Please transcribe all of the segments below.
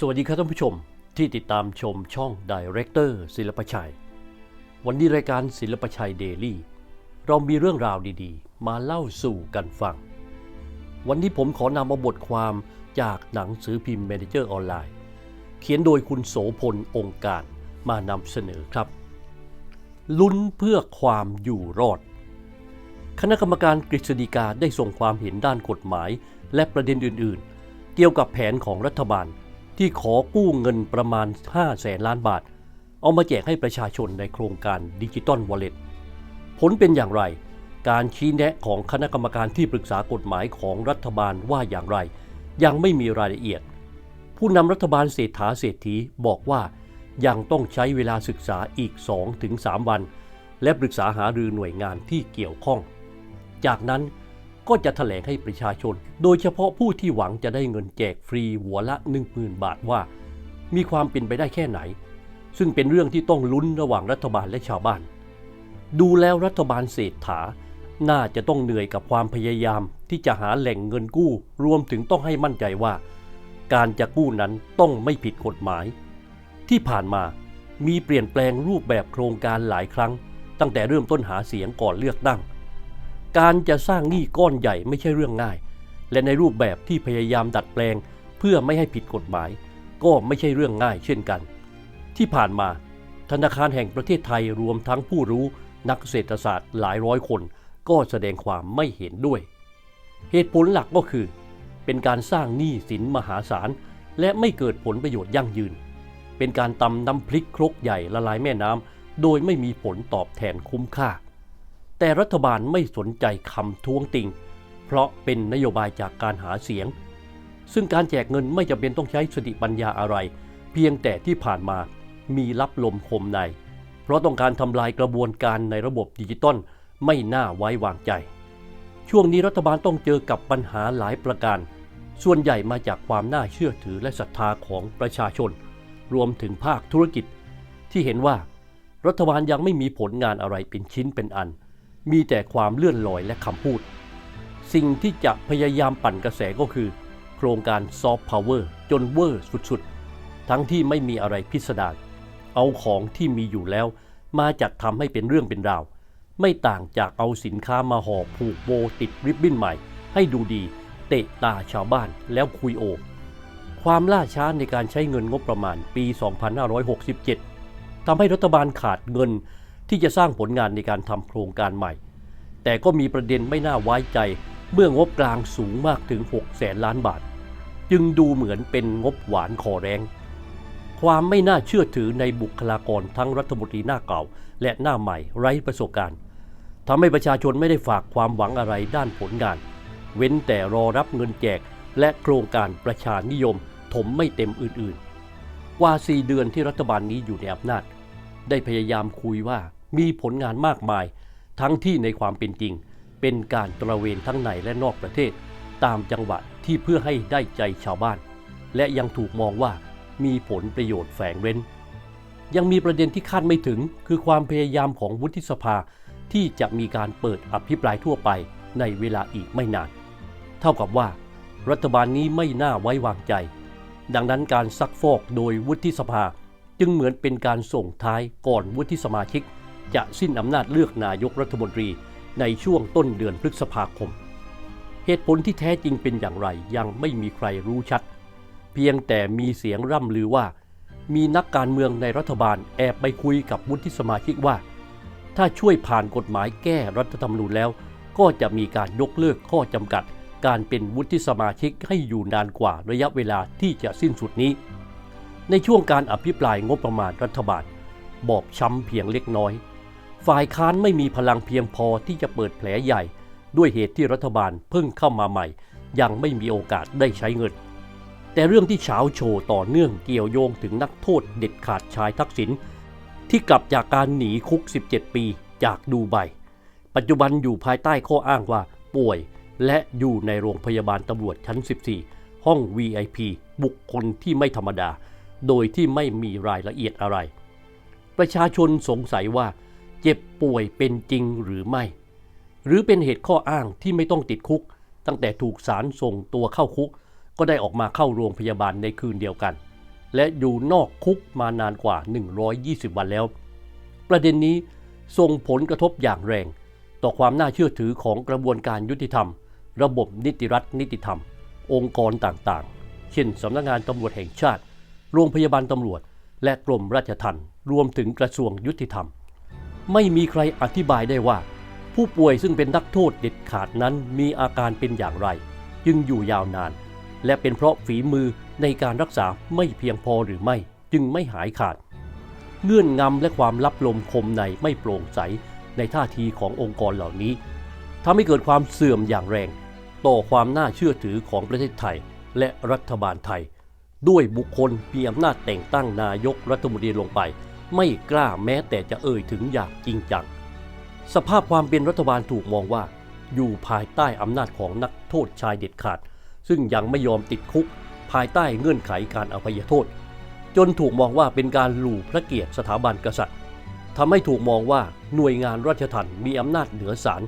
สวัสดีครับท่านผู้ชมที่ติดตามชมช่อง Director ศิลปชัย วันนี้รายการศิลปชัยเดลี่เรามีเรื่องราวดีๆ มาเล่าสู่กันฟัง วันนี้ผมขอนำเอาบทความจากหนังสือพิมพ์ Manager ออนไลน์ เขียนโดยคุณโสพลองค์การมานำเสนอครับ ลุ้นเพื่อความอยู่รอด คณะกรรมการกฤษฎีกาได้ส่งความเห็นด้านกฎหมาย และประเด็นอื่นๆ เกี่ยวกับแผนของรัฐบาล ที่ขอกู้เงินประมาณ 5 แสนล้านบาท เอามาแจกให้ประชาชนในโครงการดิจิตอลวอลเล็ตผลเป็นอย่างไร การชี้แนะของคณะกรรมการที่ปรึกษากฎหมายของรัฐบาลว่าอย่างไร ยังไม่มีรายละเอียด ผู้นำรัฐบาลเศรษฐาเศรษฐีบอกว่ายังต้องใช้เวลาศึกษาอีก 2-3 วัน และปรึกษาหารือหน่วยงานที่เกี่ยวข้อง จากนั้น ก็จะแถลงให้ประชาชน โดยเฉพาะผู้ที่หวังจะได้เงินแจกฟรีหัวละ 10,000 บาทว่า มีความเป็นไปได้แค่ไหน ซึ่งเป็นเรื่องที่ต้องลุ้นระหว่างรัฐบาลและชาวบ้าน ดูแล้วรัฐบาลเศรษฐา น่าจะต้องเหนื่อยกับความพยายามที่จะหาแหล่งเงินกู้ รวมถึงต้องให้มั่นใจว่า การจะกู้นั้นต้องไม่ผิดกฎหมาย ที่ผ่านมามีเปลี่ยนแปลงรูปแบบโครงการหลายครั้ง ตั้งแต่เริ่มต้นหาเสียงก่อนเลือกตั้ง การจะสร้างหนี้ก้อนใหญ่ไม่ใช่เรื่องง่าย และในรูปแบบที่พยายามดัดแปลง เพื่อไม่ให้ผิดกฎหมาย ก็ไม่ใช่เรื่องง่ายเช่นกัน ที่ผ่านมาธนาคารแห่งประเทศไทยรวมทั้งผู้รู้นักเศรษฐศาสตร์หลายร้อยคน ก็แสดงความไม่เห็นด้วย เหตุผลหลักก็คือ เป็นการสร้างหนี้สินมหาศาล และไม่เกิดผลประโยชน์ยั่งยืน เป็นการตำน้ำพริกครกใหญ่ละลายแม่น้ำโดยไม่มีผลตอบแทนคุ้มค่า แต่รัฐบาลไม่สนใจคำท้วงติง เพราะเป็นนโยบายจากการหาเสียง ซึ่งการแจกเงินไม่จำเป็นต้องใช้สติปัญญาอะไร เพียงแต่ที่ผ่านมามีรับลมคมใน เพราะต้องการทำลายกระบวนการในระบบดิจิตอลไม่น่าไว้วางใจ ช่วงนี้รัฐบาลต้องเจอกับปัญหาหลายประการ ส่วนใหญ่มาจากความน่าเชื่อถือและศรัทธาของประชาชน รวมถึงภาคธุรกิจ ที่เห็นว่า รัฐบาลยังไม่มีผลงานอะไรเป็นชิ้นเป็นอัน มีแต่ความเลื่อนลอยและคำพูด สิ่งที่จะพยายามปั่นกระแสก็คือ โครงการซอฟต์พาวเวอร์จนเวอร์สุดๆ ทั้งที่ไม่มีอะไรพิสดารเอาของที่มีอยู่แล้ว มาจัดทำให้เป็นเรื่องเป็นราว ไม่ต่างจากเอาสินค้ามาห่อผูกโบติดริบบิ้นใหม่ ให้ดูดี เตะตาชาวบ้านแล้วคุยโอ ความล่าช้าในการใช้เงินงบประมาณปี 2567ทำให้รัฐบาลขาดเงิน ที่จะสร้างผลงานในการทำโครงการใหม่ แต่ก็มีประเด็นไม่น่าไว้ใจเมื่องบกลางสูงมากถึง 6 แสนล้านบาท จึงดูเหมือนเป็นงบหวานคอแรง ความไม่น่าเชื่อถือในบุคลากรทั้งรัฐมนตรีหน้าเก่า และหน้าใหม่ไร้ประสบการณ์ทำให้ประชาชนไม่ได้ฝากความหวังอะไรด้านผลงาน เว้นแต่รอรับเงินแจก และโครงการประชานิยมถมไม่เต็มอื่นๆ กว่า 4 เดือนที่รัฐบาลนี้อยู่ในอำนาจ ได้พยายามคุยว่า มีผลงานมากมาย ทั้งที่ในความเป็นจริง เป็นการตระเวนทั้งในและนอกประเทศ ตามจังหวะที่เพื่อให้ได้ใจชาวบ้าน และยังถูกมองว่ามีผลประโยชน์แฝงเร้น ยังมีประเด็นที่คาดไม่ถึง คือความพยายามของวุฒิสภาที่จะมีการเปิดอภิปรายทั่วไปในเวลาอีกไม่นาน เท่ากับว่า รัฐบาลนี้ไม่น่าไว้วางใจ ดังนั้นการซักฟอกโดยวุฒิสภาจึงเหมือนเป็นการส่งท้ายก่อนวุฒิสมาชิก จะสิ้นอำนาจเลือกนายกรัฐมนตรีในช่วงต้นเดือนพฤษภาคม เหตุผลที่แท้จริงเป็นอย่างไรยังไม่มีใครรู้ชัด เพียงแต่มีเสียงร่ำลือว่า มีนักการเมืองในรัฐบาลแอบไปคุยกับวุฒิสมาชิกว่า ถ้าช่วยผ่านกฎหมายแก้รัฐธรรมนูญแล้ว ก็จะมีการยกเลิกข้อจำกัด การเป็นวุฒิสมาชิกให้อยู่นานกว่าระยะเวลาที่จะสิ้นสุดนี้ ในช่วงการอภิปรายงบประมาณรัฐบาล บอบช้ำเพียงเล็กน้อย ฝ่ายค้านไม่มีพลังเพียงพอที่จะเปิดแผลใหญ่ ด้วยเหตุที่รัฐบาลเพิ่งเข้ามาใหม่ ยังไม่มีโอกาสได้ใช้เงิน แต่เรื่องที่เฉาโชว์ต่อเนื่องเกี่ยวโยงถึงนักโทษเด็ดขาดชายทักษิณที่กลับจากการหนีคุก 17 ปีจากดูไบปัจจุบันอยู่ภายใต้ข้ออ้างว่าป่วยและอยู่ในโรงพยาบาลตำรวจชั้น 14 ห้อง VIP บุคคลที่ไม่ธรรมดา โดยที่ไม่มีรายละเอียดอะไร ประชาชนสงสัยว่า เจ็บป่วยเป็นจริงหรือไม่ หรือเป็นเหตุข้ออ้างที่ไม่ต้องติดคุก ตั้งแต่ถูกศาลส่งตัวเข้าคุก ก็ได้ออกมาเข้าโรงพยาบาลในคืนเดียวกัน และอยู่นอกคุกมานานกว่า 120 วันแล้ว ประเด็นนี้ส่งผลกระทบอย่างแรง ต่อความน่าเชื่อถือของกระบวนการยุติธรรม ระบบนิติรัฐนิติธรรม องค์กรต่างๆ เช่นสำนักงานตำรวจแห่งชาติ โรงพยาบาลตำรวจ และกรมราชทัณฑ์รวมถึงกระทรวงยุติธรรม ไม่มีใครอธิบายได้ว่า ผู้ป่วยซึ่งเป็นนักโทษเด็ดขาดนั้นมีอาการเป็นอย่างไร จึงอยู่ยาวนาน และเป็นเพราะฝีมือในการรักษาไม่เพียงพอหรือไม่ จึงไม่หายขาด เงื่อนงำและความลับลมคมในไม่โปร่งใสในท่าทีขององค์กรเหล่านี้ทำให้เกิดความเสื่อมอย่างแรง ต่อความน่าเชื่อถือของประเทศไทยและรัฐบาลไทย ด้วยบุคคลมีอำนาจแต่งตั้งนายกรัฐมนตรีลงไป ไม่กล้าแม้แต่จะเอ่ยถึงอย่างจริงจัง สภาพความเป็นรัฐบาลถูกมองว่า อยู่ภายใต้อำนาจของนักโทษชายเด็ดขาด ซึ่งยังไม่ยอมติดคุก ภายใต้เงื่อนไขการอภัยโทษ จนถูกมองว่าเป็นการหลู่พระเกียรติสถาบันกษัตริย์ทำให้ถูกมองว่าหน่วยงานราชทัณฑ์มีอำนาจเหนือศาล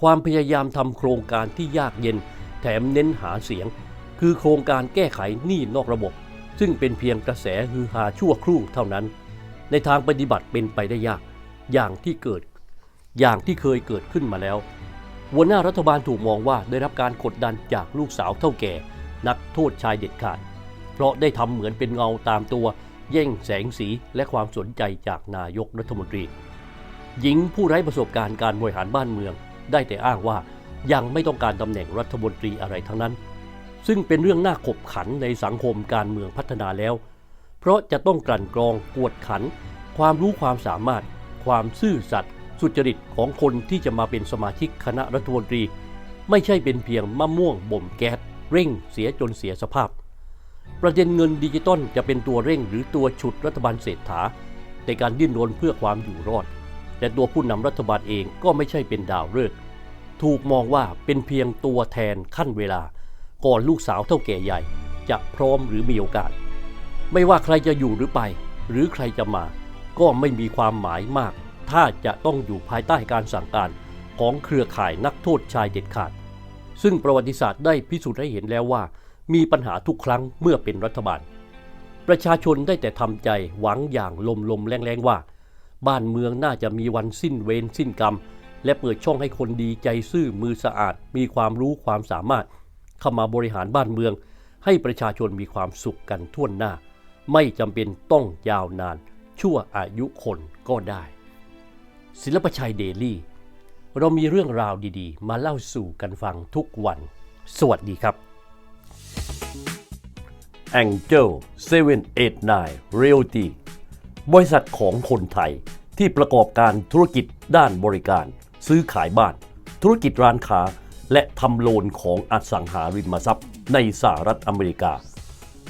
ความพยายามทำโครงการที่ยากเย็น แถมเน้นหาเสียง คือโครงการแก้ไขหนี้นอกระบบ ซึ่งเป็นเพียงกระแสฮือฮาชั่วครู่เท่านั้น ในทางปฏิบัติเป็นไปได้ยาก อย่างที่เกิด อย่างที่เคยเกิดขึ้นมาแล้วหัวหน้ารัฐบาลถูกมองว่าได้รับการกดดันจากลูกสาวเท่าแก่ นักโทษชายเด็ดขาด เพราะได้ทำเหมือนเป็นเงาตามตัว แย่งแสงสีและความสนใจจากนายกรัฐมนตรี หญิงผู้ไร้ประสบการณ์การบริหารบ้านเมือง ได้แต่อ้างว่ายังไม่ต้องการตำแหน่งรัฐมนตรีอะไรทั้งนั้น ซึ่งเป็นเรื่องน่าขบขันในสังคมการเมืองพัฒนาแล้ว เพราะจะต้องกลั่นกรองกวดขัน ความรู้ความสามารถ ความซื่อสัตย์สุจริตของคนที่จะมาเป็นสมาชิกคณะรัฐมนตรี ไม่ใช่เป็นเพียงมะม่วงบ่มแก๊สเร่งเสียจนเสียสภาพ ประเด็นเงินดิจิตอลจะเป็นตัวเร่งหรือตัวฉุดรัฐบาลเศรษฐาในการดิ้นรนเพื่อความอยู่รอด แต่ตัวผู้นำรัฐบาลเองก็ไม่ใช่เป็นดาวฤกษ์ถูกมองว่าเป็นเพียงตัวแทนขั้นเวลา ก่อนลูกสาวเท่าแก่ใหญ่ จะพร้อมหรือมีโอกาส ไม่ว่าใครจะอยู่หรือไป หรือใครจะมา ก็ไม่มีความหมายมาก ถ้าจะต้องอยู่ภายใต้การสั่งการของเครือข่ายนักโทษชายเด็ดขาด ซึ่งประวัติศาสตร์ได้พิสูจน์ให้เห็นแล้วว่า มีปัญหาทุกครั้งเมื่อเป็นรัฐบาล ประชาชนได้แต่ทำใจหวังอย่างลมๆแรงๆว่า บ้านเมืองน่าจะมีวันสิ้นเวรสิ้นกรรม และเปิดช่องให้คนดีใจซื่อมือสะอาด มีความรู้ความสามารถ เข้ามาบริหารบ้านเมือง ให้ประชาชนมีความสุขกันทั่วหน้า ไม่จำเป็นต้องยาวนาน ชั่วอายุคนก็ได้ ศิลปชัยเดลี่ เรามีเรื่องราวดีๆ มาเล่าสู่กันฟังทุกวัน สวัสดีครับ Angel 789 Realty บริษัทของคนไทยที่ประกอบการธุรกิจด้านบริการ ซื้อขายบ้าน ธุรกิจร้านค้า และทำโลนของอสังหาริมทรัพย์ในสหรัฐอเมริกา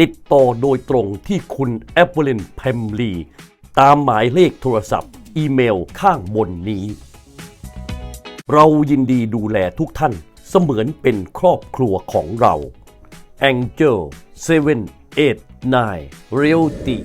ติดต่อโดยตรงที่คุณแอปเปิลนเพมลีตามหมายเลขโทรศัพท์ อีเมลข้างบนนี้ เรายินดีดูแลทุกท่านเสมือนเป็นครอบครัวของเรา Angel 789 Realty